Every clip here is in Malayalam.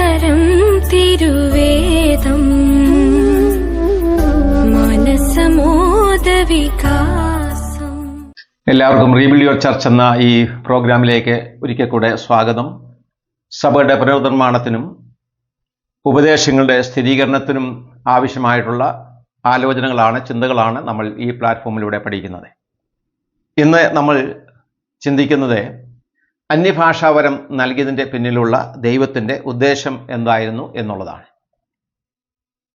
തരം തിരുവേദം. മനസമോദവികാസം. എല്ലാവർക്കും റീബിൽഡ് യുവർ ചർച്ച് എന്ന ഈ പ്രോഗ്രാമിലേക്ക് ഒരിക്കൽ കൂടെ സ്വാഗതം. സഭയുടെ പുനർനിർമ്മാണത്തിനും ഉപദേശങ്ങളുടെ സ്ഥിരീകരണത്തിനും ആവശ്യമായിട്ടുള്ള ആലോചനകളാണ് ചിന്തകളാണ് നമ്മൾ ഈ പ്ലാറ്റ്ഫോമിലൂടെ പഠിക്കുന്നത്. ഇന്ന് നമ്മൾ ചിന്തിക്കുന്നത് അന്യഭാഷാവരം നൽകിയതിന്റെ പിന്നിലുള്ള ദൈവത്തിന്റെ ഉദ്ദേശം എന്തായിരുന്നു എന്നുള്ളതാണ്.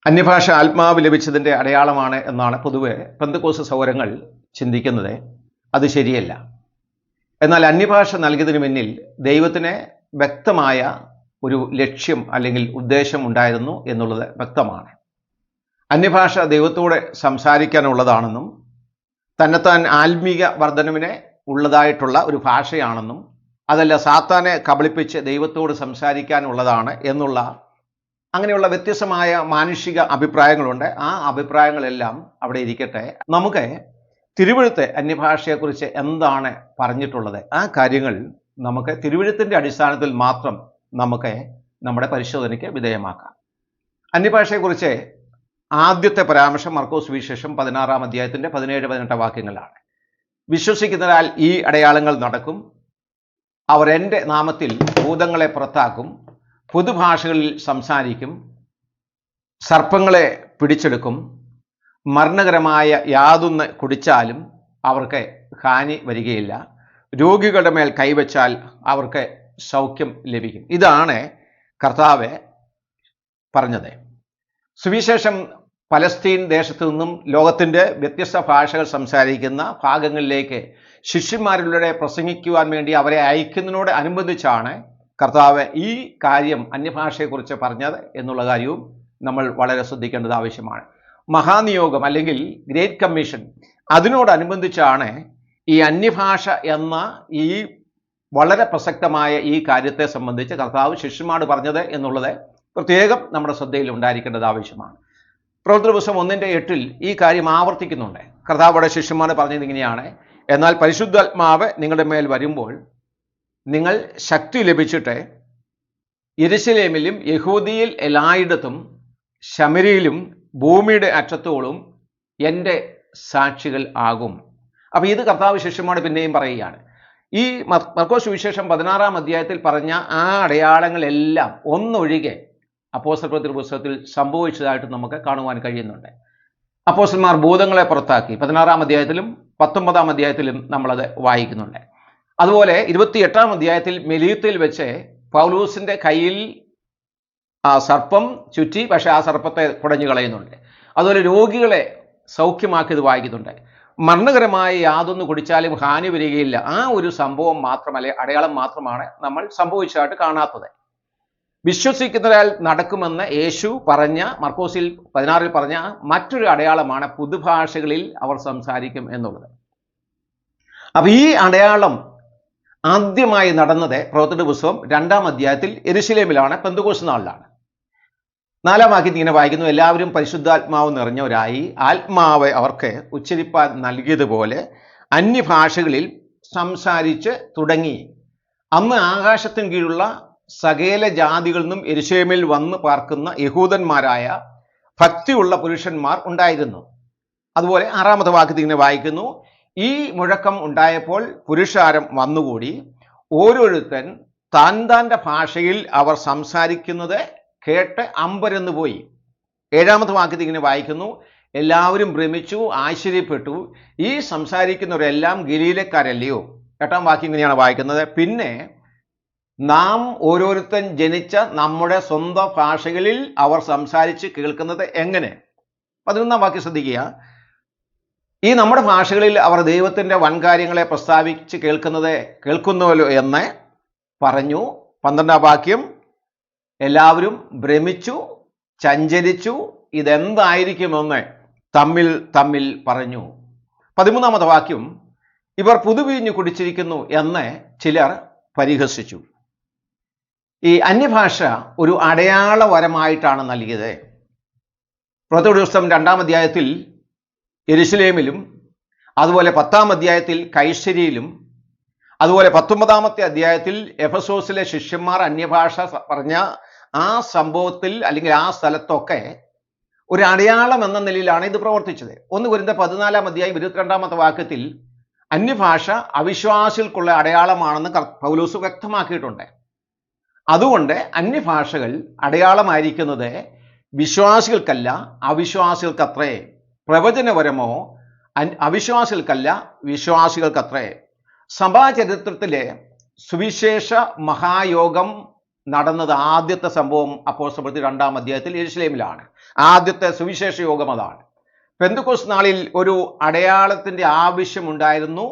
അന്യഭാഷ ആത്മാവ് ലഭിച്ചതിന്റെ അടയാളമാണ് എന്നാണ് പൊതുവെ പെന്തക്കോസ് സൗരങ്ങൾ ചിന്തിക്കുന്നത്. അത് ശരിയല്ല. എന്നാൽ അന്യഭാഷ നൽകിയതിന് പിന്നിൽ ദൈവത്തിന് വ്യക്തമായ ഒരു ലക്ഷ്യം അല്ലെങ്കിൽ ഉദ്ദേശം ഉണ്ടായിരുന്നു എന്നുള്ളത് വ്യക്തമാണ്. അന്യഭാഷ ദൈവത്തോടെ സംസാരിക്കാനുള്ളതാണെന്നും തന്നെത്താൻ ആത്മീക വർധനവിനെ ഉള്ളതായിട്ടുള്ള ഒരു ഭാഷയാണെന്നും അതല്ല സാത്താനെ കബളിപ്പിച്ച് ദൈവത്തോട് സംസാരിക്കാനുള്ളതാണ് എന്നുള്ള അങ്ങനെയുള്ള വ്യത്യസ്തമായ മാനുഷിക അഭിപ്രായങ്ങളുണ്ട്. ആ അഭിപ്രായങ്ങളെല്ലാം അവിടെ ഇരിക്കട്ടെ. നമുക്ക് തിരുവഴുത്ത് അന്യഭാഷയെക്കുറിച്ച് എന്താണ് പറഞ്ഞിട്ടുള്ളത്? ആ കാര്യങ്ങൾ നമുക്ക് തിരുവഴുത്തിന്റെ അടിസ്ഥാനത്തിൽ മാത്രം നമുക്ക് നമ്മുടെ പരിശോധനയ്ക്ക് വിധേയമാക്കാം. അന്യഭാഷയെക്കുറിച്ച് ആദ്യത്തെ പരാമർശം മർക്കോസ് വിശേഷം പതിനാറാം അധ്യായത്തിന്റെ പതിനേഴ് പതിനെട്ട് വാക്യങ്ങളാണ്. വിശ്വസിക്കുന്നതിനാൽ ഈ അടയാളങ്ങൾ നടക്കും. അവർ എന്റെ നാമത്തിൽ ഭൂതങ്ങളെ പുറത്താക്കും പുതുഭാഷകളിൽ സംസാരിക്കും സർപ്പങ്ങളെ പിടിച്ചെടുക്കും മരണകരമായ യാതൊന്ന് കുടിച്ചാലും അവർക്ക് ഹാനി വരികയില്ല രോഗികളുടെ മേൽ കൈവച്ചാൽ അവർക്ക് സൗഖ്യം ലഭിക്കും. ഇതാണ് കർത്താവ് പറഞ്ഞത്. സുവിശേഷം പലസ്തീൻ ദേശത്തു നിന്നും ലോകത്തിന്റെ വ്യത്യസ്ത ഭാഷകൾ സംസാരിക്കുന്ന ഭാഗങ്ങളിലേക്ക് ശിഷ്യന്മാരിലൂടെ പ്രസംഗിക്കുവാൻ വേണ്ടി അവരെ അയക്കുന്നതിനോട് അനുബന്ധിച്ചാണ് കർത്താവ് ഈ കാര്യം അന്യഭാഷയെക്കുറിച്ച് പറഞ്ഞത് എന്നുള്ള കാര്യവും നമ്മൾ വളരെ ശ്രദ്ധിക്കേണ്ടത് ആവശ്യമാണ്. മഹാനിയോഗം അല്ലെങ്കിൽ ഗ്രേറ്റ് കമ്മീഷൻ അതിനോടനുബന്ധിച്ചാണ് ഈ അന്യഭാഷ എന്ന ഈ വളരെ പ്രസക്തമായ ഈ കാര്യത്തെ സംബന്ധിച്ച് കർത്താവ് ശിഷ്യന്മാട് പറഞ്ഞത് എന്നുള്ളത് പ്രത്യേകം നമ്മുടെ ശ്രദ്ധയിൽ ഉണ്ടായിരിക്കേണ്ടത് ആവശ്യമാണ്. പ്രവർത്തന പുസ്തകം ഒന്നിന്റെ എട്ടിൽ ഈ കാര്യം ആവർത്തിക്കുന്നുണ്ട്. കർത്താവോടെ ശിഷ്യന്മാർ പറഞ്ഞത് ഇങ്ങനെയാണ്. എന്നാൽ പരിശുദ്ധാത്മാവ് നിങ്ങളുടെ മേൽ വരുമ്പോൾ നിങ്ങൾ ശക്തി ലഭിച്ചിട്ട് യെരുശലേമിലും യഹൂദിയിൽ എല്ലായിടത്തും ശമരിയിലും ഭൂമിയുടെ അറ്റത്തോളം എന്റെ സാക്ഷികൾ ആകും. അപ്പോൾ ഇത് കർത്താവ് ശിഷ്യന്മാർ പിന്നെയും പറയുകയാണ്. ഈ മർക്കോസ് വിശേഷം പതിനാറാം അധ്യായത്തിൽ പറഞ്ഞ ആ അടയാളങ്ങളെല്ലാം ഒന്നൊഴികെ അപ്പോസ്റ്റൽ പുസ്തകത്തിൽ സംഭവിച്ചതായിട്ട് നമുക്ക് കാണുവാൻ കഴിയുന്നുണ്ട്. അപ്പോസ്റ്റന്മാർ ഭൂതങ്ങളെ പുറത്താക്കി. പതിനാറാം അധ്യായത്തിലും പത്തൊമ്പതാം അധ്യായത്തിലും നമ്മളത് വായിക്കുന്നുണ്ട്. അതുപോലെ ഇരുപത്തിയെട്ടാം അധ്യായത്തിൽ മെലീത്തിൽ വെച്ച് പൗലൂസിന്റെ കയ്യിൽ ആ സർപ്പം ചുറ്റി പക്ഷേ ആ സർപ്പത്തെ കുടഞ്ഞു കളയുന്നുണ്ട്. അതുപോലെ രോഗികളെ സൗഖ്യമാക്കിയത് വായിക്കുന്നുണ്ട്. മരണകരമായ യാതൊന്ന് കുടിച്ചാലും ഹാനി വരികയില്ല. ആ ഒരു സംഭവം മാത്രമല്ല അടയാളം മാത്രമാണ് നമ്മൾ സംഭവിച്ചതായിട്ട് കാണാത്തത്. വിശ്വസിക്കുന്നതിനാൽ നടക്കുമെന്ന് യേശു പറഞ്ഞ മർക്കോസിൽ പതിനാറിൽ പറഞ്ഞ മറ്റൊരു അടയാളമാണ് പുതുഭാഷകളിൽ അവർ സംസാരിക്കും എന്നുള്ളത്. അപ്പൊ ഈ അടയാളം ആദ്യമായി നടന്നത് പ്രവർത്തന പുസ്തകം രണ്ടാം അധ്യായത്തിൽ എരുശിലേമിലാണ് പെന്തുകോസ് നാളിലാണ്. നാലാം വാക്യത്തിൽ ഇങ്ങനെ വായിക്കുന്നു എല്ലാവരും പരിശുദ്ധാത്മാവ് നിറഞ്ഞവരായി ആത്മാവ് അവർക്ക് ഉച്ചരിപ്പാൻ നൽകിയതുപോലെ അന്യഭാഷകളിൽ സംസാരിച്ച് തുടങ്ങി. അന്ന് ആകാശത്തിന് കീഴുള്ള സകല ജാതികളിൽ നിന്നും എരുശേമിൽ വന്ന് പാർക്കുന്ന യഹൂദന്മാരായ ഭക്തിയുള്ള പുരുഷന്മാർ ഉണ്ടായിരുന്നു. അതുപോലെ ആറാമത്തെ വാക്യത്തിൽ ഇങ്ങനെ വായിക്കുന്നു ഈ മുഴക്കം ഉണ്ടായപ്പോൾ പുരുഷാരം വന്നുകൂടി. ഓരോരുത്തൻ താൻ താന്റെ ഭാഷയിൽ അവർ സംസാരിക്കുന്നത് കേട്ട് അമ്പരന്ന് പോയി. ഏഴാമത്തെ വാക്യത്തിൽ ഇങ്ങനെ വായിക്കുന്നു എല്ലാവരും ഭ്രമിച്ചു ആശ്ചര്യപ്പെട്ടു. ഈ സംസാരിക്കുന്നവരെല്ലാം ഗലീലക്കാരല്ലയോ? എട്ടാം വാക്യം ഇങ്ങനെയാണ് വായിക്കുന്നത് പിന്നെ നാം ഓരോരുത്തൻ ജനിച്ച നമ്മുടെ സ്വന്തം ഭാഷകളിൽ അവർ സംസാരിച്ച് കേൾക്കുന്നത് എങ്ങനെ? പതിനൊന്നാം വാക്യം ശ്രദ്ധിക്കുക. ഈ നമ്മുടെ ഭാഷകളിൽ അവർ ദൈവത്തിന്റെ വൻകാര്യങ്ങളെ പ്രസ്താവിച്ച് കേൾക്കുന്നത് കേൾക്കുന്നുവല്ലോ എന്ന് പറഞ്ഞു. പന്ത്രണ്ടാം വാക്യം എല്ലാവരും ഭ്രമിച്ചു ചഞ്ചരിച്ചു ഇതെന്തായിരിക്കുമെന്ന് തമ്മിൽ തമ്മിൽ പറഞ്ഞു. പതിമൂന്നാമത്തെ വാക്യം ഇവർ പുതുവീഞ്ഞു കുടിച്ചിരിക്കുന്നു എന്ന് ചിലർ പരിഹസിച്ചു. ഈ അന്യഭാഷ ഒരു അടയാളവരമായിട്ടാണ് നൽകിയത്. പ്രവർത്തന ദിവസം രണ്ടാം അധ്യായത്തിൽ എരുസലേമിലും അതുപോലെ പത്താം അധ്യായത്തിൽ കൈശരിയിലും അതുപോലെ പത്തൊമ്പതാമത്തെ അധ്യായത്തിൽ എഫസോസിലെ ശിഷ്യന്മാർ അന്യഭാഷ പറഞ്ഞ ആ സംഭവത്തിൽ അല്ലെങ്കിൽ ആ സ്ഥലത്തൊക്കെ ഒരു അടയാളം എന്ന നിലയിലാണ് ഇത് പ്രവർത്തിച്ചത്. ഒന്ന് വരുന്ന പതിനാലാം അധ്യായം ഇരുപത്തിരണ്ടാമത്തെ വാക്യത്തിൽ അന്യഭാഷ അവിശ്വാസികൾക്കുള്ള അടയാളമാണെന്ന് പൗലോസ് വ്യക്തമാക്കിയിട്ടുണ്ട്. അതുകൊണ്ട് അന്യഭാഷകൾ അടയാളമായിരിക്കുന്നത് വിശ്വാസികൾക്കല്ല അവിശ്വാസികൾക്കത്രേ. പ്രവചനപരമോ അവിശ്വാസികൾക്കല്ല വിശ്വാസികൾക്കത്രേ. സഭാചരിത്രത്തിലെ സുവിശേഷ മഹായോഗം നടന്നത് ആദ്യത്തെ സംഭവം അപ്പോസ്തലപ്രവൃത്തി രണ്ടാം അധ്യായത്തിൽ യെരുശലേമിലാണ്. ആദ്യത്തെ സുവിശേഷ യോഗം അതാണ്. പെന്തുക്കോസ് നാളിൽ ഒരു അടയാളത്തിന്റെ ആവശ്യമുണ്ടായിരുന്നു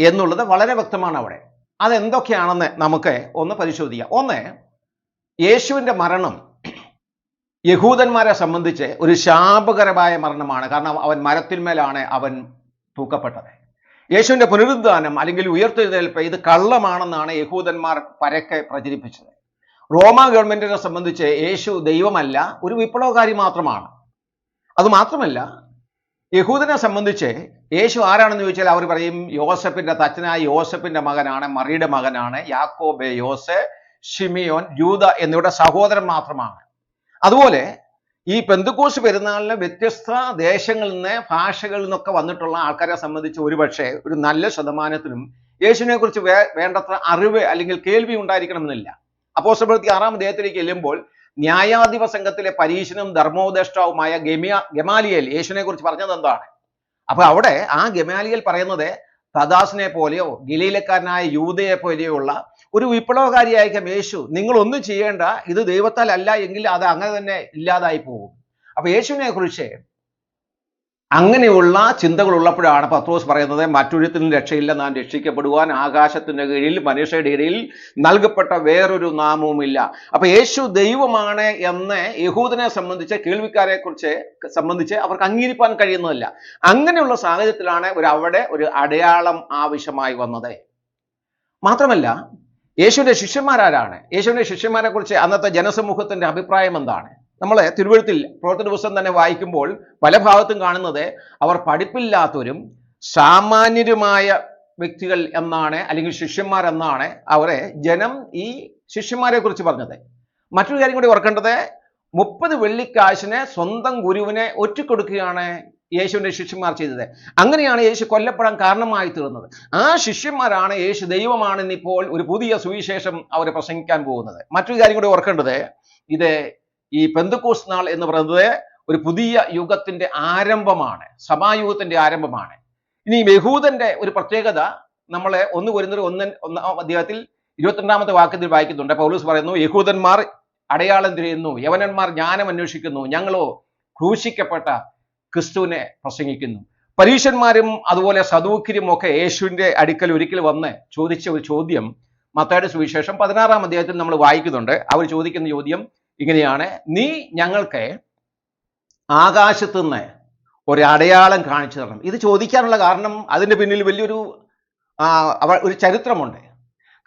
എന്നുള്ളത് വളരെ വ്യക്തമാണ് അവിടെ. അതെന്തൊക്കെയാണെന്ന് നമുക്ക് ഒന്ന് പരിശോധിക്കാം. ഒന്ന് യേശുവിന്റെ മരണം യഹൂദന്മാരെ സംബന്ധിച്ച് ഒരു ശാപകരമായ മരണമാണ്. കാരണം അവൻ മരത്തിന്മേലാണ് അവൻ തൂക്കപ്പെട്ടത്. യേശുവിന്റെ പുനരുദ്ധാനം അല്ലെങ്കിൽ ഉയർത്തെഴുന്നേൽപ്പ് ഇത് കള്ളമാണെന്നാണ് യഹൂദന്മാർ പരക്കെ പ്രചരിപ്പിച്ചത്. റോമ ഗവൺമെന്റിനെ സംബന്ധിച്ച് യേശു ദൈവമല്ല ഒരു വിപ്ലവകാരി മാത്രമാണ്. അത് മാത്രമല്ല യഹൂദനെ സംബന്ധിച്ച് യേശു ആരാണെന്ന് ചോദിച്ചാൽ അവർ പറയും യോസഫിന്റെ തച്ചനായ യോസഫിന്റെ മകനാണ് മറിയുടെ മകനാണ് യാക്കോബെ യോസെ ഷിമിയോൻ ജൂത എന്നിവരുടെ സഹോദരൻ മാത്രമാണ്. അതുപോലെ ഈ പെന്തുക്കോസ് പെരുന്നാളിന് വ്യത്യസ്ത ദേശങ്ങളിൽ നിന്ന് ഭാഷകളിൽ നിന്നൊക്കെ വന്നിട്ടുള്ള ആൾക്കാരെ സംബന്ധിച്ച് ഒരുപക്ഷെ ഒരു നല്ല ശതമാനത്തിനും യേശുവിനെ കുറിച്ച് വേണ്ടത്ര അറിവ് അല്ലെങ്കിൽ കേൾവി ഉണ്ടായിരിക്കണമെന്നില്ല. അപ്പോസ്തലപ്രവൃത്തി ആറാം അദ്ദേഹത്തിലേക്ക് ചെല്ലുമ്പോൾ ന്യായാധിപ സംഘത്തിലെ പരീശനും ധർമ്മോപദേഷ്ടാവുമായ ഗമിയ ഗമാലിയൽ യേശുവിനെ കുറിച്ച് പറഞ്ഞത് എന്താണ്? അപ്പൊ അവിടെ ആ ഗമാലിയൽ പറയുന്നത് തദാസിനെ പോലെയോ ഗലീലക്കാരനായ യൂതയെ പോലെയോ ഉള്ള ഒരു വിപ്ലവകാരിയായിരിക്കാം യേശു. നിങ്ങൾ ഒന്നും ചെയ്യേണ്ട ഇത് ദൈവത്താൽ അല്ല എങ്കിൽ അത് അങ്ങനെ തന്നെ ഇല്ലാതായി പോകും. അപ്പൊ യേശുവിനെ കുറിച്ച് അങ്ങനെയുള്ള ചിന്തകൾ ഉള്ളപ്പോഴാണ് പത്രോസ് പറയുന്നത് മറ്റൊരുത്തിനും രക്ഷയില്ല നാം രക്ഷിക്കപ്പെടുവാൻ ആകാശത്തിന്റെ കീഴിൽ മനുഷ്യരുടെ ഇടയിൽ നൽകപ്പെട്ട വേറൊരു നാമവുമില്ല. അപ്പോൾ യേശു ദൈവമാണ് എന്ന് യഹൂദനെ സംബന്ധിച്ച് കേൾവിക്കാരെ കുറിച്ച് സംബന്ധിച്ച് അവർക്ക് അംഗീകരിക്കാൻ കഴിയുന്നതല്ല. അങ്ങനെയുള്ള സാഹചര്യത്തിലാണ് ഒരു അവിടെ ഒരു അടയാളം ആവശ്യമായി വന്നത്. മാത്രമല്ല യേശുവിന്റെ ശിഷ്യന്മാരാരാണ്? യേശുവിന്റെ ശിഷ്യന്മാരെ കുറിച്ച് അന്നത്തെ ജനസമൂഹത്തിന്റെ അഭിപ്രായം എന്താണ്? നമ്മൾ തിരുവഴുത്തിൽ പ്രവർത്തന ദിവസം തന്നെ വായിക്കുമ്പോൾ പല ഭാഗത്തും കാണുന്നത് അവർ പഠിപ്പില്ലാത്തവരും സാമാന്യരുമായ വ്യക്തികൾ എന്നാണ് അല്ലെങ്കിൽ ശിഷ്യന്മാർ എന്നാണ് അവരെ ജനം ഈ ശിഷ്യന്മാരെ കുറിച്ച് പറഞ്ഞത്. മറ്റൊരു കാര്യം കൂടി ഓർക്കേണ്ടത് മുപ്പത് വെള്ളിക്കാശിനെ സ്വന്തം ഗുരുവിനെ ഒറ്റക്കൊടുക്കുകയാണ് യേശുവിന്റെ ശിഷ്യന്മാർ ചെയ്തത്. അങ്ങനെയാണ് യേശു കൊല്ലപ്പെടാൻ കാരണമായി തീർന്നത്. ആ ശിഷ്യന്മാരാണ് യേശു ദൈവമാണെന്നിപ്പോൾ ഒരു പുതിയ സുവിശേഷം അവർ പ്രസംഗിക്കാൻ പോകുന്നത്. മറ്റൊരു കാര്യം കൂടി ഓർക്കേണ്ടത് ഇത് ഈ പെന്തക്കോസ് നാൾ എന്ന് പറയുന്നത് ഒരു പുതിയ യുഗത്തിന്റെ ആരംഭമാണ് സഭായുഗത്തിന്റെ ആരംഭമാണ്. ഇനി യഹൂദന്റെ ഒരു പ്രത്യേകത നമ്മളെ ഒന്ന് വരുന്ന ഒന്ന് ഒന്നാം അധ്യായത്തിൽ ഇരുപത്തിരണ്ടാമത്തെ വാക്യത്തിൽ വായിക്കുന്നുണ്ട്. പൗലൂസ് പറയുന്നു യഹൂദന്മാർ അടയാളം തിരയുന്നു യവനന്മാർ ജ്ഞാനം അന്വേഷിക്കുന്നു ഞങ്ങളോ ക്രൂശിക്കപ്പെട്ട ക്രിസ്തുവിനെ പ്രസംഗിക്കുന്നു. പരീശന്മാരും അതുപോലെ സദൂക്കിരും ഒക്കെ യേശുവിന്റെ അടുക്കൽ ഒരിക്കൽ വന്ന് ചോദിച്ച ഒരു ചോദ്യം മത്തായിയുടെ സുവിശേഷം പതിനാറാം അധ്യായത്തിൽ നമ്മൾ വായിക്കുന്നുണ്ട്. അവർ ചോദിക്കുന്ന ചോദ്യം ഇങ്ങനെയാണ് നീ ഞങ്ങൾക്ക് ആകാശത്തുനിന്ന് ഒരു അടയാളം കാണിച്ചു തരണം. ഇത് ചോദിക്കാനുള്ള കാരണം അതിന്റെ പിന്നിൽ വലിയൊരു ഒരു ചരിത്രമുണ്ട്.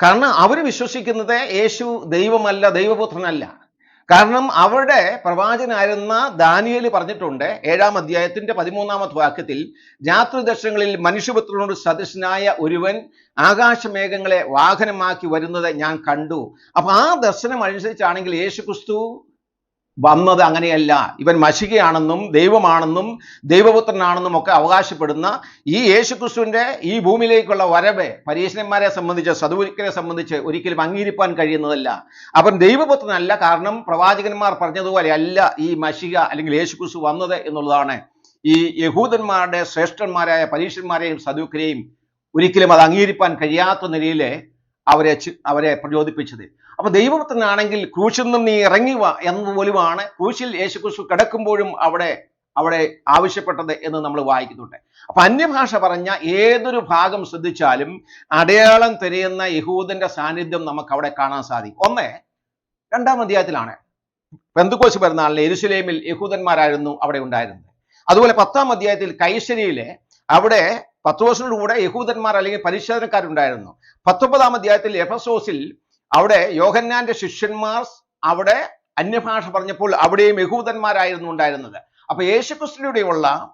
കാരണം അവർ വിശ്വസിക്കുന്നത് യേശു ദൈവമല്ല ദൈവപുത്രനല്ല. കാരണം അവരുടെ പ്രവാചകനായിരുന്ന ദാനിയേൽ പറഞ്ഞിട്ടുണ്ട് ഏഴാം അധ്യായത്തിന്റെ പതിമൂന്നാമത്തെ വാക്യത്തിൽ രാത്രി ദർശനങ്ങളിൽ മനുഷ്യപുത്രനോട് സദൃശനായ ഒരുവൻ ആകാശമേഘങ്ങളെ വാഹനമാക്കി വരുന്നത് ഞാൻ കണ്ടു. അപ്പൊ ആ ദർശനം അനുസരിച്ചാണെങ്കിൽ യേശു ക്രിസ്തു വന്നത് അങ്ങനെയല്ല. ഇവൻ മഷികയാണെന്നും ദൈവമാണെന്നും ദൈവപുത്രനാണെന്നും ഒക്കെ അവകാശപ്പെടുന്ന ഈ യേശുക്രിസ്തുവിന്റെ ഈ ഭൂമിയിലേക്കുള്ള വരവ് പരീശന്മാരെ സംബന്ധിച്ച് സതുവിക്കരെ സംബന്ധിച്ച് ഒരിക്കലും അംഗീകരിപ്പാൻ കഴിയുന്നതല്ല. അവൻ ദൈവപുത്രനല്ല കാരണം പ്രവാചകന്മാർ പറഞ്ഞതുപോലെ അല്ല ഈ മഷിക അല്ലെങ്കിൽ യേശുക്രിസ്തു വന്നത് എന്നുള്ളതാണ്. ഈ യഹൂദന്മാരുടെ ശ്രേഷ്ഠന്മാരായ പരീക്ഷന്മാരെയും സദൂക്കരെയും ഒരിക്കലും അത് അംഗീകരിപ്പാൻ കഴിയാത്ത നിലയിൽ അവരെ അവരെ പ്രചോദിപ്പിച്ചത്. അപ്പൊ ദൈവപുത്രനാണെങ്കിൽ ക്രൂശിൽ നിന്നും നീ ഇറങ്ങി വാ എന്ന് പോലുമാണ് ക്രൂശിൽ യേശുക്രിസ്തു കിടക്കുമ്പോഴും അവിടെ അവിടെ ആവശ്യപ്പെട്ടത് എന്ന് നമ്മൾ വായിക്കുന്നുണ്ട്. അപ്പൊ അന്യഭാഷ പറഞ്ഞ ഏതൊരു ഭാഗം ശ്രദ്ധിച്ചാലും അടയാളം തിരയുന്ന യഹൂദന്റെ സാന്നിധ്യം നമുക്ക് അവിടെ കാണാൻ സാധിക്കും. ഒന്ന് രണ്ടാം അധ്യായത്തിലാണ്. പെന്തുകോശ് പെരുന്നാളിൽ എരുസലേമിൽ യഹൂദന്മാരായിരുന്നു അവിടെ ഉണ്ടായിരുന്നത്. അതുപോലെ പത്താം അധ്യായത്തിൽ കൈശരിയിലെ അവിടെ പത്രോസിനോട് കൂടെ യഹൂദന്മാർ അല്ലെങ്കിൽ പരിശോധനക്കാരുണ്ടായിരുന്നു. പത്തൊമ്പതാം അധ്യായത്തിൽ എഫസോസിൽ അവിടെ യോഹന്നാന്റെ ശിഷ്യന്മാർ അവിടെ അന്യഭാഷ പറഞ്ഞപ്പോൾ അവിടെയും യഹൂദന്മാരായിരുന്നു ഉണ്ടായിരുന്നത്. അപ്പൊ യേശുക്രിസ്തുവിലൂടെയുള്ള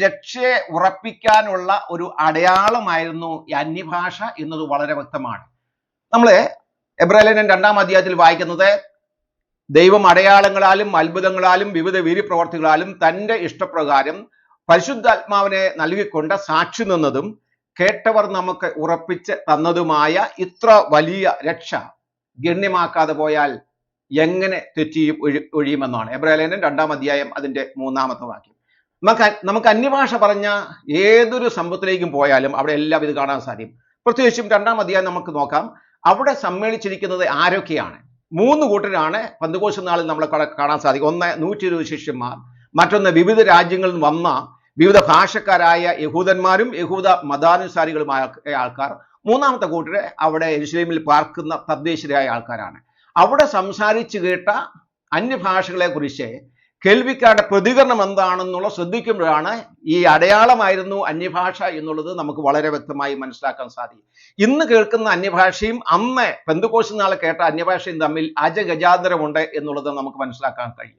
രക്ഷയെ ഉറപ്പിക്കാനുള്ള ഒരു അടയാളമായിരുന്നു ഈ അന്യഭാഷ എന്നത് വളരെ വ്യക്തമാണ്. നമ്മൾ എബ്രാലേനൻ രണ്ടാം അധ്യായത്തിൽ വായിക്കുന്നത് ദൈവം അടയാളങ്ങളാലും അത്ഭുതങ്ങളാലും വിവിധ വീര്യപ്രവർത്തികളാലും തന്റെ ഇഷ്ടപ്രകാരം പരിശുദ്ധാത്മാവിനെ നൽകിക്കൊണ്ട് സാക്ഷി നിന്നതും കേട്ടവർ നമുക്ക് ഉറപ്പിച്ച് തന്നതുമായ ഇത്ര വലിയ രക്ഷ ഗണ്യമാക്കാതെ പോയാൽ എങ്ങനെ തെറ്റിയും ഒഴി- ഒഴിയുമെന്നാണ്. ലേഖനം രണ്ടാം അധ്യായം അതിന്റെ മൂന്നാമത്തെ വാക്യം. നമുക്ക് നമുക്ക് അന്യഭാഷ പറഞ്ഞ ഏതൊരു സംഭവത്തിലേക്കും പോയാലും അവിടെ എല്ലാം ഇത് കാണാൻ സാധിക്കും. പ്രത്യേകിച്ചും രണ്ടാം അധ്യായം നമുക്ക് നോക്കാം. അവിടെ സമ്മേളിച്ചിരിക്കുന്നത് ആരൊക്കെയാണ്? മൂന്ന് കൂട്ടരാണ് പന്തുകോശ നാളിൽ നമ്മളെ കാണാൻ സാധിക്കും. ഒന്ന് നൂറ്റി ഇരുപത് ശിഷ്യന്മാർ മറ്റൊന്ന് വിവിധ രാജ്യങ്ങളിൽ നിന്ന് വന്ന വിവിധ ഭാഷക്കാരായ യഹൂദന്മാരും യഹൂദ മതാനുസാരികളുമായ ആൾക്കാർ. മൂന്നാമത്തെ കൂട്ടർ അവിടെ ഇസ്ലീമിൽ പാർക്കുന്ന തദ്ദേശീയരായ ആൾക്കാരാണ്. അവിടെ സംസാരിച്ചു കേട്ട അന്യഭാഷകളെ കുറിച്ച് കേൾവിക്കാരുടെ പ്രതികരണം എന്താണെന്നുള്ള ശ്രദ്ധിക്കുമ്പോഴാണ് ഈ അടയാളമായിരുന്നു അന്യഭാഷ എന്നുള്ളത് നമുക്ക് വളരെ വ്യക്തമായി മനസ്സിലാക്കാൻ സാധിക്കും. ഇന്ന് കേൾക്കുന്ന അന്യഭാഷയും അന്ന് പെന്തുകോശ് നാളെ കേട്ട അന്യഭാഷയും തമ്മിൽ അജഗജാന്തരമുണ്ട് എന്നുള്ളത് നമുക്ക് മനസ്സിലാക്കാൻ കഴിയും.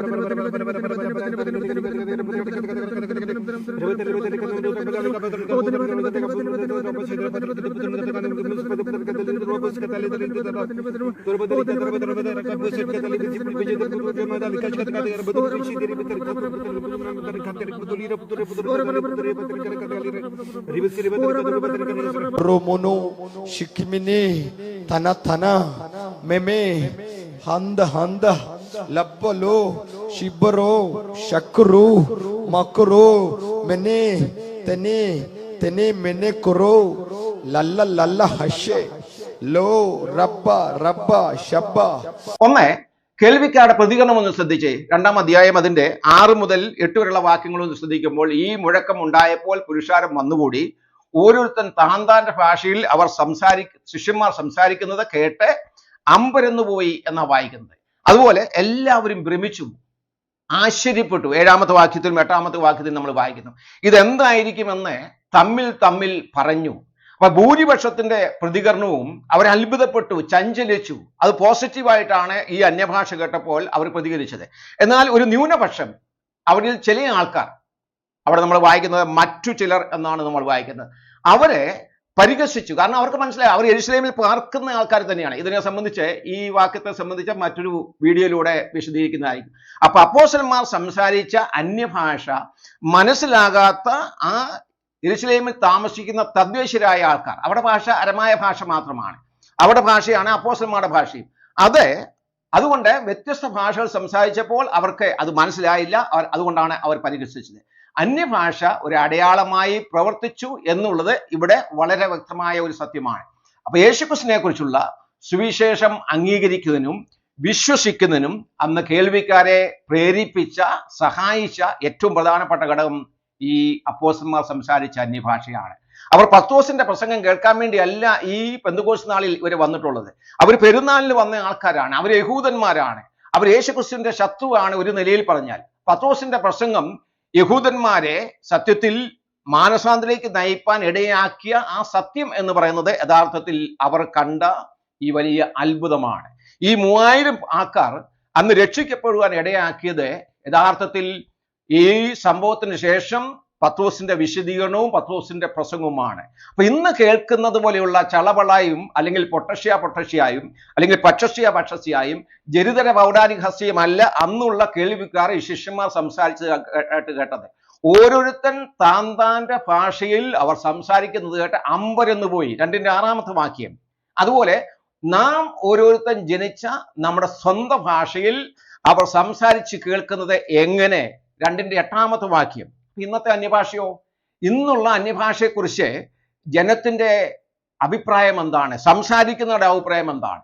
रोमोनो शिकमिने तना तना मेमे ಹಂದ ಹಂದ ಲಬ್ಬಲು ಶಿಬ್ಬರು ಶಕ್ರು ಮಕ್ರು ಮೆನೆ ತೆನೆ ತೆನೆ ಮೆನೆ ಕುರು ಲಲ್ಲ ಲಲ್ಲ ಹಶೆ ലോ റബ്ബ റബ്ബ ഷബ്ബ ഒന്ന് കേൾവിക്കാരുടെ പ്രതികരണം ഒന്ന് ശ്രദ്ധിച്ചേ. രണ്ടാം അധ്യായം അതിന്റെ ആറ് മുതൽ എട്ട് വരെയുള്ള വാക്യങ്ങളൊന്ന് ശ്രദ്ധിക്കുമ്പോൾ ഈ മുഴക്കം ഉണ്ടായപ്പോൾ പുരുഷാരം വന്നുകൂടി. ഓരോരുത്തൻ താന്താന്റെ ഭാഷയിൽ അവർ സംസാരി ശിഷ്യന്മാർ സംസാരിക്കുന്നത് കേട്ട് അമ്പരന്നു പോയി എന്നാ വായിക്കുന്നത്. അതുപോലെ എല്ലാവരും ഭ്രമിച്ചു. ആശ്ചര്യപ്പെട്ടു. ഏഴാമത്തെ വാക്യത്തിലും എട്ടാമത്തെ വാക്യത്തിലും നമ്മൾ വായിക്കുന്നു. ഇതെന്തായിരിക്കുമെന്ന് തമ്മിൽ തമ്മിൽ പറഞ്ഞു. അപ്പൊ ഭൂരിപക്ഷത്തിന്റെ പ്രതികരണവും അവർ അത്ഭുതപ്പെട്ടു ചഞ്ചലിച്ചു. അത് പോസിറ്റീവായിട്ടാണ് ഈ അന്യഭാഷ കേട്ടപ്പോൾ അവർ പ്രതികരിച്ചത്. എന്നാൽ ഒരു ന്യൂനപക്ഷം അവരിൽ ചില ആൾക്കാർ അവിടെ നമ്മൾ വായിക്കുന്നത് മറ്റു ചിലർ എന്നാണ് നമ്മൾ വായിക്കുന്നത് അവരെ പരിഹസിച്ചു. കാരണം അവർക്ക് മനസ്സിലായി അവർ എരുസലേമിൽ പാർക്കുന്ന ആൾക്കാർ തന്നെയാണ്. ഇതിനെ സംബന്ധിച്ച് ഈ വാക്യത്തെ സംബന്ധിച്ച് മറ്റൊരു വീഡിയോയിലൂടെ വിശദീകരിക്കുന്നതായിരിക്കും. അപ്പൊ അപ്പോസന്മാർ സംസാരിച്ച അന്യഭാഷ മനസ്സിലാകാത്ത ആ എരുസലേമിൽ താമസിക്കുന്ന തദ്ദേശീയരായ ആൾക്കാർ. അവരുടെ ഭാഷ അരമായ ഭാഷ മാത്രമാണ്. അവരുടെ ഭാഷയാണ് അപ്പോസന്മാരുടെ ഭാഷയും. അത് അതുകൊണ്ട് വ്യത്യസ്ത ഭാഷകൾ സംസാരിച്ചപ്പോൾ അവർക്ക് അത് മനസ്സിലായില്ല. അവർ അതുകൊണ്ടാണ് അവർ പരിഹസിച്ചത്. അന്യഭാഷ ഒരു അടയാളമായി പ്രവർത്തിച്ചു എന്നുള്ളത് ഇവിടെ വളരെ വ്യക്തമായ ഒരു സത്യമാണ്. അപ്പൊ യേശുക്രിസ്തുവിനെ കുറിച്ചുള്ള സുവിശേഷം അംഗീകരിക്കുന്നതിനും വിശ്വസിക്കുന്നതിനും അന്ന് കേൾവിക്കാരെ പ്രേരിപ്പിച്ച സഹായിച്ച ഏറ്റവും പ്രധാനപ്പെട്ട ഘടകം ഈ അപ്പോസന്മാർ സംസാരിച്ച അന്യഭാഷയാണ്. അവർ പത്തോസിന്റെ പ്രസംഗം കേൾക്കാൻ വേണ്ടിയല്ല ഈ പെന്തുകോസ് നാളിൽ ഇവർ വന്നിട്ടുള്ളത്. അവർ പെരുന്നാളിൽ വന്ന ആൾക്കാരാണ്. അവർ യഹൂദന്മാരാണ്. അവർ യേശുക്രിസ്തുവിന്റെ ശത്രുവാണ് ഒരു നിലയിൽ പറഞ്ഞാൽ. പത്തോസിന്റെ പ്രസംഗം യഹൂദന്മാരെ സത്യത്തിൽ മാനസാന്തരേക്ക് നയിപ്പാൻ ഇടയാക്കിയ ആ സത്യം എന്ന് പറയുന്നത് യഥാർത്ഥത്തിൽ അവർ കണ്ട ഈ വലിയ അത്ഭുതമാണ്. ഈ മൂവായിരം ആൾക്കാർ അന്ന് രക്ഷിക്കപ്പെടുവാൻ ഇടയാക്കിയത് യഥാർത്ഥത്തിൽ ഈ സംഭവത്തിന് ശേഷം പത്രോസിന്റെ വിശദീകരണവും പത്രോസിന്റെ പ്രസംഗവുമാണ്. അപ്പൊ ഇന്ന് കേൾക്കുന്നത് പോലെയുള്ള ചളവളായും അല്ലെങ്കിൽ പൊട്ടഷ്യ പൊട്ടഷ്യായും അല്ലെങ്കിൽ പക്ഷസ്യ പക്ഷസ്യായും ജരിതര പൗരാണിക ഹസ്യമല്ല അന്നുള്ള കേൾവിക്കാർ ഈ ശിഷ്യന്മാർ സംസാരിച്ചത് ആയിട്ട് കേട്ടത്. ഓരോരുത്തൻ താൻ ഭാഷയിൽ അവർ സംസാരിക്കുന്നത് കേട്ട് അമ്പരന്ന് പോയി. രണ്ടിന്റെ ആറാമത്തെ വാക്യം. അതുപോലെ നാം ഓരോരുത്തൻ ജനിച്ച നമ്മുടെ സ്വന്തം ഭാഷയിൽ അവർ സംസാരിച്ച് കേൾക്കുന്നത് എങ്ങനെ? രണ്ടിന്റെ എട്ടാമത്തെ വാക്യം. ഇന്നത്തെ അന്യഭാഷയോ? ഇന്നുള്ള അന്യഭാഷയെക്കുറിച്ച് ജനത്തിന്റെ അഭിപ്രായം എന്താണ്? സംസാരിക്കുന്നവരുടെ അഭിപ്രായം എന്താണ്?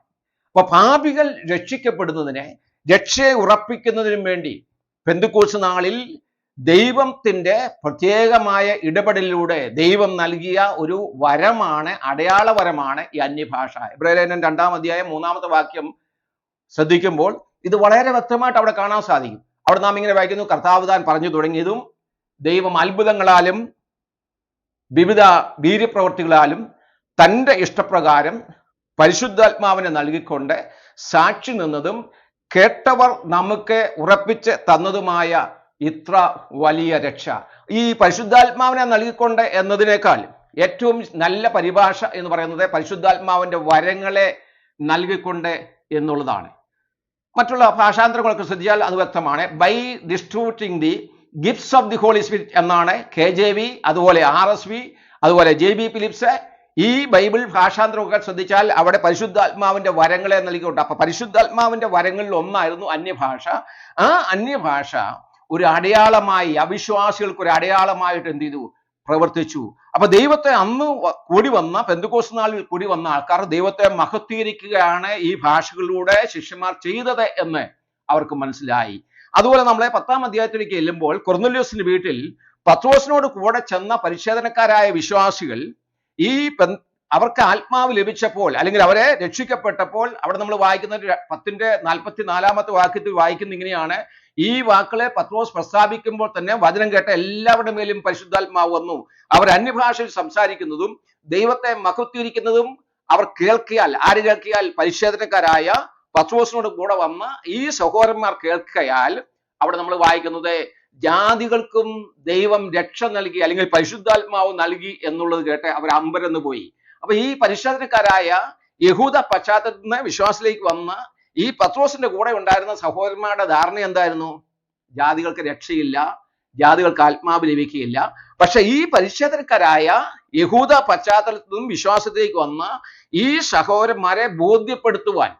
അപ്പൊ പാപികൾ രക്ഷിക്കപ്പെടുന്നതിനെ രക്ഷയെ ഉറപ്പിക്കുന്നതിനും വേണ്ടി പെന്തുക്കോസ് നാളിൽ ദൈവത്തിന്റെ പ്രത്യേകമായ ഇടപെടലിലൂടെ ദൈവം നൽകിയ ഒരു വരമാണ് അടയാളവരമാണ് ഈ അന്യഭാഷ. ഇബ്രാഹിം രണ്ടാം അധ്യായം മൂന്നാമത്തെ വാക്യം ശ്രദ്ധിക്കുമ്പോൾ ഇത് വളരെ വ്യക്തമായിട്ട് അവിടെ കാണാൻ സാധിക്കും. അവിടെ നാം ഇങ്ങനെ വായിക്കുന്നു കർത്താവ് താൻ പറഞ്ഞു തുടങ്ങിയതും ദൈവം അത്ഭുതങ്ങളാലും വിവിധ വീര്യപ്രവർത്തികളാലും തന്റെ ഇഷ്ടപ്രകാരം പരിശുദ്ധാത്മാവിനെ നൽകിക്കൊണ്ട് സാക്ഷി നിന്നതും കേട്ടവർ നമുക്ക് ഉറപ്പിച്ച് തന്നതുമായ ഇത്ര വലിയ രക്ഷ. ഈ പരിശുദ്ധാത്മാവിനെ നൽകിക്കൊണ്ട് എന്നതിനേക്കാൾ ഏറ്റവും നല്ല പരിഭാഷ എന്ന് പറയുന്നത് പരിശുദ്ധാത്മാവിന്റെ വരങ്ങളെ നൽകിക്കൊണ്ട് എന്നുള്ളതാണ്. മറ്റുള്ള ഭാഷാന്തരങ്ങളൊക്കെ ശ്രദ്ധിച്ചാൽ അത് വ്യക്തമാണ്. By distributing the gifts of the Holy Spirit എന്നാണ് കെ ജെ വി അതുപോലെ ആർ എസ് വി അതുപോലെ ജെ ബി ഫിലിപ്സ് ഈ ബൈബിൾ ഭാഷാന്തരമൊക്കെ ശ്രദ്ധിച്ചാൽ അവിടെ പരിശുദ്ധാത്മാവിന്റെ വരങ്ങളെ നൽകിയിട്ടുണ്ട്. അപ്പൊ പരിശുദ്ധാത്മാവിന്റെ വരങ്ങളിൽ ഒന്നായിരുന്നു അന്യഭാഷ. ആ അന്യഭാഷ ഒരു അടയാളമായി അവിശ്വാസികൾക്ക് ഒരു അടയാളമായിട്ട് എന്ത് ചെയ്തു? പ്രവർത്തിച്ചു. അപ്പൊ ദൈവത്തെ അന്ന് കൂടി വന്ന പെന്തുകോസ് നാളിൽ കൂടി വന്ന ആൾക്കാർ ദൈവത്തെ മഹത്വീകരിക്കുകയാണ് ഈ ഭാഷകളിലൂടെ ശിഷ്യന്മാർ ചെയ്തത് എന്ന് അവർക്ക് മനസ്സിലായി. അതുപോലെ നമ്മളെ പത്താം അധ്യായത്തിലേക്ക് ചെല്ലുമ്പോൾ കൊർന്നല്യോസിന്റെ വീട്ടിൽ പത്രോസിനോട് കൂടെ ചെന്ന പരിശോധനക്കാരായ വിശ്വാസികൾ ഈ അവർക്ക് ആത്മാവ് ലഭിച്ചപ്പോൾ അല്ലെങ്കിൽ അവരെ രക്ഷിക്കപ്പെട്ടപ്പോൾ അവിടെ നമ്മൾ വായിക്കുന്ന പത്തിന്റെ നാൽപ്പത്തി നാലാമത്തെ വാക്യത്തിൽ വായിക്കുന്ന ഇങ്ങനെയാണ്. ഈ വാക്കുകളെ പത്രോസ് പ്രസ്താവിക്കുമ്പോൾ തന്നെ വചനം കേട്ട എല്ലാവരുടെ മേലും പരിശുദ്ധാത്മാവ് വന്നു. അവർ അന്യഭാഷയിൽ സംസാരിക്കുന്നതും ദൈവത്തെ മഹത്വീകരിക്കുന്നതും അവർ കേൾക്കിയാൽ ആര് കേൾക്കിയാൽ? പരിശോധനക്കാരായ പത്രോസിനോട് കൂടെ വന്ന ഈ സഹോദരന്മാർ കേൾക്കയാൽ അവിടെ നമ്മൾ വായിക്കുന്നത് ജാതികൾക്കും ദൈവം രക്ഷ നൽകി അല്ലെങ്കിൽ പരിശുദ്ധാത്മാവ് നൽകി എന്നുള്ളത് കേട്ട് അവർ അമ്പരന്ന് പോയി. അപ്പൊ ഈ പരിശോധനക്കാരായ യഹൂദ പശ്ചാത്തലത്തിൽ നിന്ന് വിശ്വാസത്തിലേക്ക് വന്ന ഈ പത്രോസിന്റെ കൂടെ ഉണ്ടായിരുന്ന സഹോദരന്മാരുടെ ധാരണ എന്തായിരുന്നു? ജാതികൾക്ക് രക്ഷയില്ല ജാതികൾക്ക് ആത്മാവ് ലഭിക്കുകയില്ല. പക്ഷെ ഈ പരിശോധനക്കാരായ യഹൂദ പശ്ചാത്തലത്തിൽ നിന്നും വിശ്വാസത്തിലേക്ക് വന്ന ഈ സഹോദരന്മാരെ ബോധ്യപ്പെടുത്തുവാൻ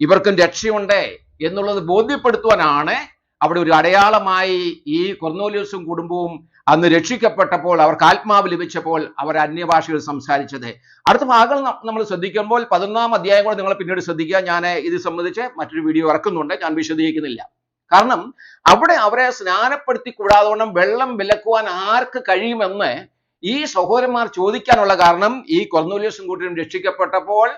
ഇവർക്കും രക്ഷയുണ്ട് എന്നുള്ളത് ബോധ്യപ്പെടുത്തുവാനാണ് അവിടെ ഒരു അടയാളമായി ഈ കൊർന്നോലിയസും കുടുംബവും അന്ന് രക്ഷിക്കപ്പെട്ടപ്പോൾ അവർക്ക് ആത്മാവ് ലഭിച്ചപ്പോൾ അവർ അന്യഭാഷയിൽ സംസാരിച്ചത്. അടുത്ത ഭാഗങ്ങൾ നമ്മൾ ശ്രദ്ധിക്കുമ്പോൾ പതിനൊന്നാം അധ്യായം കൂടെ നിങ്ങൾ പിന്നീട് ശ്രദ്ധിക്കുക. ഞാൻ ഇത് സംബന്ധിച്ച് മറ്റൊരു വീഡിയോ ഇറക്കുന്നുണ്ട്. ഞാൻ വിശദീകരിക്കുന്നില്ല. കാരണം അവിടെ അവരെ സ്നാനപ്പെടുത്തി കൂടാതോണം വെള്ളം വിലക്കുവാൻ ആർക്ക് കഴിയുമെന്ന് ഈ സഹോദരന്മാർ ചോദിക്കാനുള്ള കാരണം ഈ കൊർന്നൂലിയസും കൂട്ടിയും രക്ഷിക്കപ്പെട്ടപ്പോൾ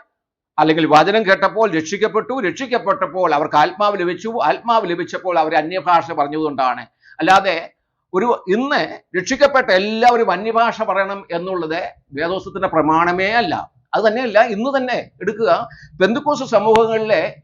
അല്ലെങ്കിൽ വചനം കേട്ടപ്പോൾ രക്ഷിക്കപ്പെട്ടു രക്ഷിക്കപ്പെട്ടപ്പോൾ അവർക്ക് ആത്മാവ് ലഭിച്ചു. ആത്മാവ് ലഭിച്ചപ്പോൾ അവർ അന്യഭാഷ പറഞ്ഞതുകൊണ്ടാണ്. അല്ലാതെ ഒരു ഇന്ന് രക്ഷിക്കപ്പെട്ട എല്ലാവരും അന്യഭാഷ പറയണം എന്നുള്ളത് വേദോസത്തിന്റെ പ്രമാണമേ അല്ല. അത് തന്നെയല്ല ഇന്ന് തന്നെ എടുക്കുക. പെന്തുക്കോസ് സമൂഹങ്ങളിലെ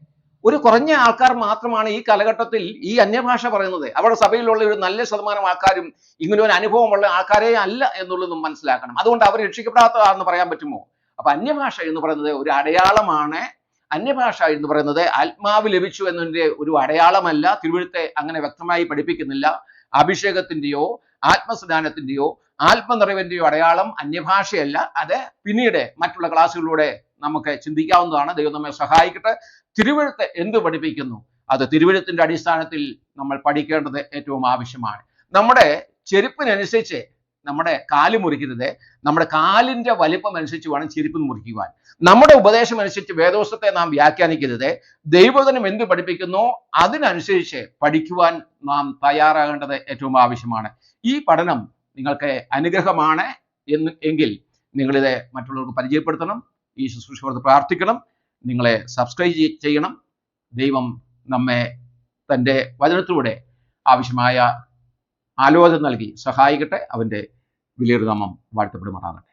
ഒരു കുറഞ്ഞ ആൾക്കാർ മാത്രമാണ് ഈ കാലഘട്ടത്തിൽ ഈ അന്യഭാഷ പറയുന്നത്. അവിടെ സഭയിലുള്ള ഒരു നല്ല ശതമാനം ആൾക്കാരും ഇങ്ങനെ ഒരു അനുഭവമുള്ള ആൾക്കാരെ അല്ല എന്നുള്ളതും മനസ്സിലാക്കണം. അതുകൊണ്ട് അവർ രക്ഷിക്കപ്പെടാത്തതാണെന്ന് പറയാൻ പറ്റുമോ? അപ്പൊ അന്യഭാഷ എന്ന് പറയുന്നത് ഒരു അടയാളമാണ്. അന്യഭാഷ എന്ന് പറയുന്നത് ആത്മാവ് ലഭിച്ചു എന്നതിന്റെ ഒരു അടയാളമല്ല. തിരുവഴുത്തെ അങ്ങനെ വ്യക്തമായി പഠിപ്പിക്കുന്നില്ല. അഭിഷേകത്തിന്റെയോ ആത്മസ്നാനത്തിന്റെയോ ആത്മനിറവിന്റെയോ അടയാളം അന്യഭാഷയല്ല. അത് പിന്നീട് മറ്റുള്ള ക്ലാസ്സുകളിലൂടെ നമുക്ക് ചിന്തിക്കാവുന്നതാണ്. ദൈവം നമ്മെ സഹായിക്കട്ടെ. തിരുവഴുത്ത് എന്ത് പഠിപ്പിക്കുന്നു? അത് തിരുവഴുത്തിന്റെ അടിസ്ഥാനത്തിൽ നമ്മൾ പഠിക്കേണ്ടത് ഏറ്റവും ആവശ്യമാണ്. നമ്മുടെ ചെരുപ്പിനനുസരിച്ച് നമ്മുടെ കാൽ മുറിക്കരുത് നമ്മുടെ കാലിന്റെ വലിപ്പം അനുസരിച്ച് വേണം ചെരുപ്പ് മുറിക്കുവാൻ. നമ്മുടെ ഉപദേശം അനുസരിച്ച് വേദോസത്തെ നാം വ്യാഖ്യാനിക്കരുത് ദൈവജനം എന്ത് പഠിപ്പിക്കുന്നു? അതിനനുസരിച്ച് പഠിക്കുവാൻ നാം തയ്യാറാകേണ്ടത് ഏറ്റവും ആവശ്യമാണ്. ഈ പഠനം നിങ്ങൾക്ക് അനുഗ്രഹമാണ് എന്ന് എങ്കിൽ നിങ്ങളിത് മറ്റുള്ളവർക്ക് പരിചയപ്പെടുത്തണം. ഈ ശുശ്രൂഷ പ്രാർത്ഥിക്കണം. നിങ്ങളെ സബ്സ്ക്രൈബ് ചെയ്യണം. ദൈവം നമ്മെ തന്റെ വചനത്തിലൂടെ ആവശ്യമായ ആലോചന നൽകി സഹായിക്കട്ടെ. അവന്റെ வெளியேறுதாமம் வாழ்த்தப்படுமாறார்கள்